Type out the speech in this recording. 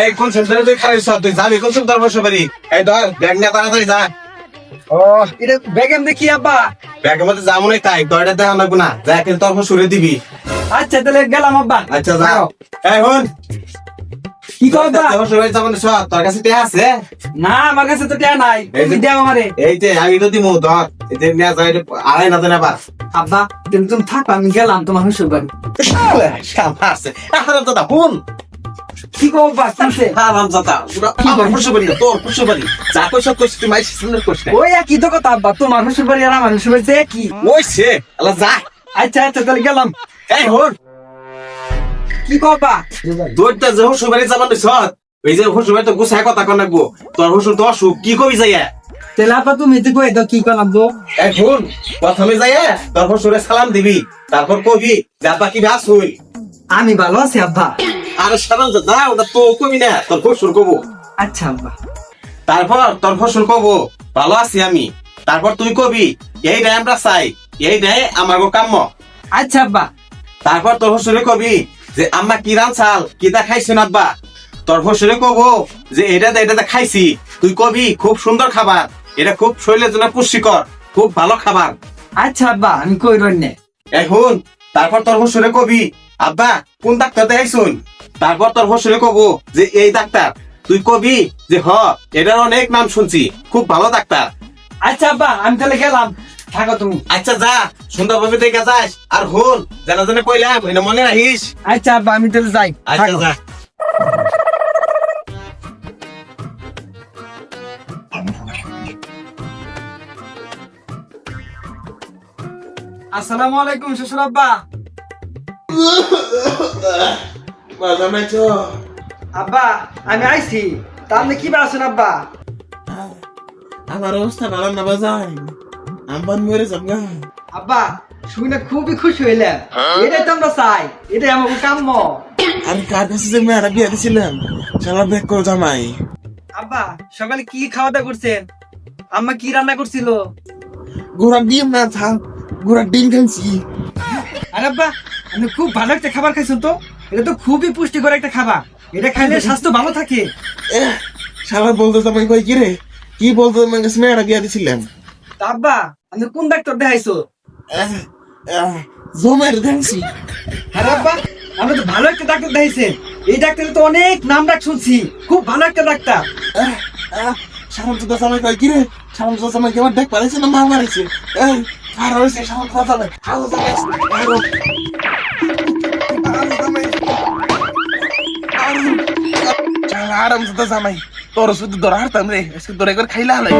এই কোন সেন্টারে তুই খাইছ তুই যাবি? কোন সেন্টার বসে পারি এই ধর ব্যাগ নিয়ে তাড়াতাড়ি যা। ও এটা বেগেম দেখি আব্বা? ব্যাগের মধ্যে যাব নাই তাই দেখা লাগবো না। যা কিন্তু সুরে দিবি। আচ্ছা তাহলে গেলাম আব্বা। আচ্ছা যা। এই হন। কি আব্বা? তরফ সুরে সব তোর কাছে টেয়া আছে? না আমার কাছে তো টিয়া নাই। এই যে- দাও আমারে। এই যে আমি তো দিমু ধর। এতে নিয়ে যাই আড়াই না দেন আব্বা তুমি তুমি থাকো আমি গেলাম তোমার শ্বশুর বাড়ি শালা আছে দাদা হুন। কি কর আব্বা শুনছে আরাম দাদা আমার তোর যা কইছ কইছ তুই কইছ ওই একই তো কথা আব্বা। তোমার আর আমার যে কি ওই সে আল্লাহ যা। আচ্ছা আচ্ছা তাহলে গেলাম। এই হন কি দৌড়টা যে নিছ ওই যে তো গুছায় কথা কন লাগবো তোর হুসুর তো অসুখ কি কবি যাইয়া? আব্বা তুমি তো কই দাও কি কর আব্বু এখন প্রথমে যাইয়া তোর হুসুরে সালাম দিবি তারপর কবি যে আব্বা কি ব্যাস হইল আমি ভালো আছি আব্বা। আর ওটা তো কবি না তোর হুসুর কবো। আচ্ছা আব্বা। তারপর তোর ফসল কবো ভালো আছি আমি। তারপর তুই কবি এই আমরা চাই এই আমার কাম্য। আচ্ছা আব্বা। তারপর তোর ফসলে কবি যে আম্মা কি খাইছেন আব্বা? তোর ফসলে কবো যে এটা এটা খাইছি। তুই কবি খুব সুন্দর খাবার। এটা খুব শরীরের জন্য পুষ্টিকর খুব ভালো খাবার। আচ্ছা আব্বা আমি কই রইনে এখন তারপর তোর ফসলে কবি আব্বা কোন ডাক্তার দেখাইছুন? তারপর তোর ফসলে কবো যে এই ডাক্তার তুই কবি যে হ এটার অনেক নাম শুনছি খুব ভালো ডাক্তার। আচ্ছা আব্বা আমি তাহলে গেলাম। থাকো তুমি। আচ্ছা যা সুন্দরভাবে দেখে যাস। আর হন জানা জানা কইলাম এটা মনে রাখিস। আচ্ছা আব্বা আমি তাহলে যাই। আচ্ছা যা। আসসালামু আলাইকুম শ্বশুর আব্বা। আব্বা আমি আইছি। তা আপনি কি বেড়াচ্ছেন আব্বা? আমার অবস্থা ভালো না বাজাই আম্বান মরে যাবগা আব্বা শুনে খুবই খুশি হইলাম। এটাই তো আমরা চাই। এটাই আমাকে কাম্য। আমি কার কাছে যে মেয়েরা বিয়ে দিছিলাম? সারা ব্যাগ করে জামাই। আব্বা সকালে কি খাওয়া দাওয়া করছেন? আম্মা কি রান্না করছিল? ঘোড়া ডিম না থাক। ঘোড়া ডিম খাইছি। আরে আব্বা আপনি খুব ভালো একটা খাবার খাইছেন তো। এটা তো খুবই পুষ্টিকর একটা খাবার। এটা খাইলে স্বাস্থ্য ভালো থাকে। সারা বলতে জামাই কই কি রে কি বলতো আমার কাছে? মেয়েরা বিয়ে দিছিলাম। তা আব্বা আপনি কোন ডাক্তার দেখাইছো? জমের দেখছি হ্যাঁ আব্বা আপনি তো ভালো একটা ডাক্তার দেখাইছেন। এই ডাক্তারের তো অনেক নাম ডাক শুনছি। খুব ভালো একটা ডাক্তার। সারাম তো জামাই কই কি রে সারাম তো জামাই কেমন দেখ পারেছে না মা মারেছে এই আর হইছে সারাম জামাই আরও আরাম তো জামাই। তোর শুধু দর হারতাম রে দরে করে খাইলা হলাই।